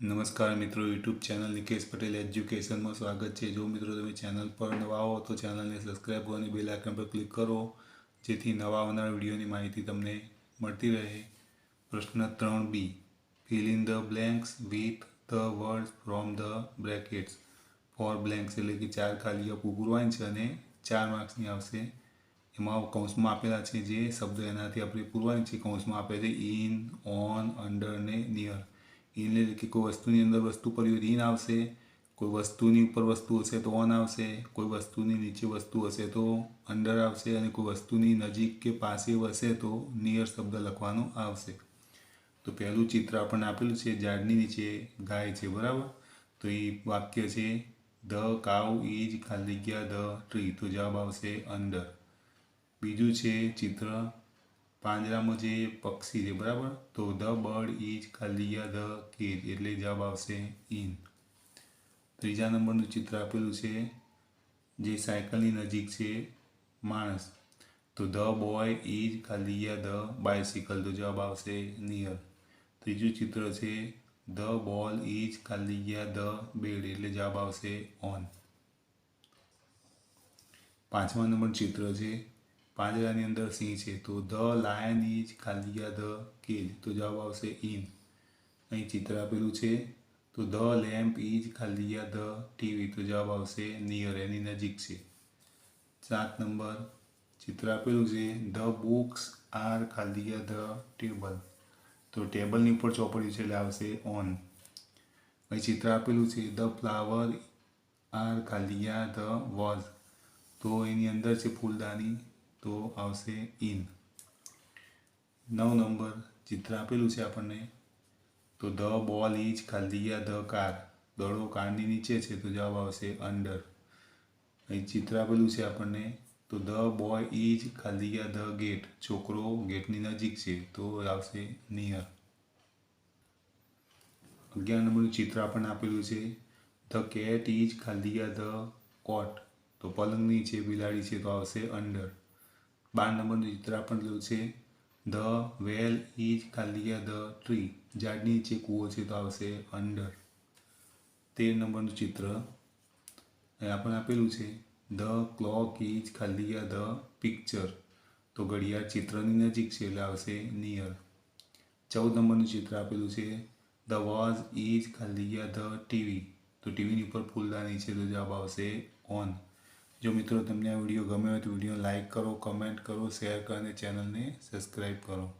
નમસ્કાર મિત્રો, YouTube channel Nikesh Patel એજ્યુકેશનમાં સ્વાગત છે. જો મિત્રો તમે ચેનલ પર નવા હો તો ચેનલને સબસ્ક્રાઈબ કરો અને બેલ આઇકન પર ક્લિક કરો, જેથી નવા આવનાર વિડીયોની માહિતી તમને મળતી રહે. પ્રશ્ન ત્રણ B. Fill in the blanks with the word from the brackets four blanks એટલે કે ચાર ખાલી પૂરવાની છે અને ચાર માર્ક્સની આવશે. એમાં કૌંસમાં આપેલા છે જે શબ્દ એનાથી આપણે પૂરવાની છે. કૌંસમાં આપે છે ઇન ઓન અંડર ને નિયર એટલે કે કોઈ વસ્તુની અંદર વસ્તુ હોય ઇન આવશે કોઈ વસ્તુની ઉપર વસ્તુ હશે તો ઓન આવશે કોઈ વસ્તુની નીચે વસ્તુ હશે તો અંડર આવશે અને કોઈ વસ્તુની નજીક કે પાસે હશે તો નિયર શબ્દ લખવાનો આવશે તો પહેલું ચિત્ર આપણને આપેલું છે ઝાડની નીચે ગાય છે બરાબર તો એ વાક્ય છે ધ કાઉ ઇજ ખાલી ગયા ધ ટ્રી તો જવાબ આવશે અંડર બીજું છે ચિત્ર પાંજરામાં જે પક્ષી છે, બરાબર? તો ધ બર્ડ ઇઝ ખાલીયા ધ કેજ એટલે જવાબ આવશે ઇન ત્રીજા નંબરનું ચિત્ર આપેલું છે, જે સાયકલની નજીક છે, માણસ. તો ધ બોય ઇઝ ખાલીયા ધ બાયસિકલ, તો જવાબ આવશે નિયર. ત્રીજું ચિત્ર છે, ધ બોલ ઇઝ ખાલીયા ધ બેડ એટલે જવાબ આવશે ઓન. પાંચમા નંબર ચિત્ર છે પાંજરાની અંદર સિંહ છે, તો ધ લાયન ઇઝ ખાલીયા ધ કેજ. તો જવાબ આવશે ઇન અહીં ચિત્ર આપેલું છે, તો ધ લેમ્પ ઇઝ ખાલીયા ધ ટીવી. તો જવાબ આવશે નિયર, એની નજીક છે. સાત નંબર, ચિત્ર આપેલું છે, ધ બુક્સ આર ખાલીયા ધ ટેબલ. તો ટેબલની ઉપર ચોપડી છે, એટલે આવશે ઓન. અહીં ચિત્ર આપેલું છે, ધ ફ્લાવર આર ખાલીયા ધ વોઝ. તો એની અંદર છે ફૂલદાની. તો આવશે ઇન નવ નંબર ચિત્ર આપેલું છે આપણને. તો ધ બોલ ઇઝ ખાલીયા ધ કાર. દડો કારની નીચે છે, તો જવાબ આવશે અંડર. અહીં ચિત્ર આપેલું છે આપણને. તો ધ બોય ઇઝ ખાલીયા ધ ગેટ. છોકરો ગેટની નજીક છે, તો આવશે નિયર. અગિયાર નંબરનું ચિત્ર આપણને આપેલું છે. ધ કેટ ઇઝ ખાલીયા ધ કોટ. તો પલંગની છે, બિલાડી છે, તો આવશે અંડર. બાર નંબરનું ચિત્ર આપેલું છે, ધ વેલ ઇઝ ખાલીયા ધ ટ્રી. ઝાડની નીચે કૂવો છે તો આવશે અંડર. તેર નંબરનું ચિત્ર આપણને આપેલું છે, ધ ક્લોક ઇઝ ખાલીયા ધ પિક્ચર. તો ઘડિયાળ ચિત્રની નજીક છે, એટલે આવશે નિયર. ચૌદ નંબરનું ચિત્ર આપેલું છે, ધ વોઝ ઇઝ ખાલિયા ધ ટીવી. તો ટીવીની ઉપર ફૂલદાની છે, તો જવાબ આવશે ઓન. જો મિત્રો તમને આ વીડિયો ગમ્યો હોય તો વીડિયો લાઇક કરો, કમેન્ટ કરો, શેર કરો અને ચેનલને સબસ્ક્રાઈબ કરો.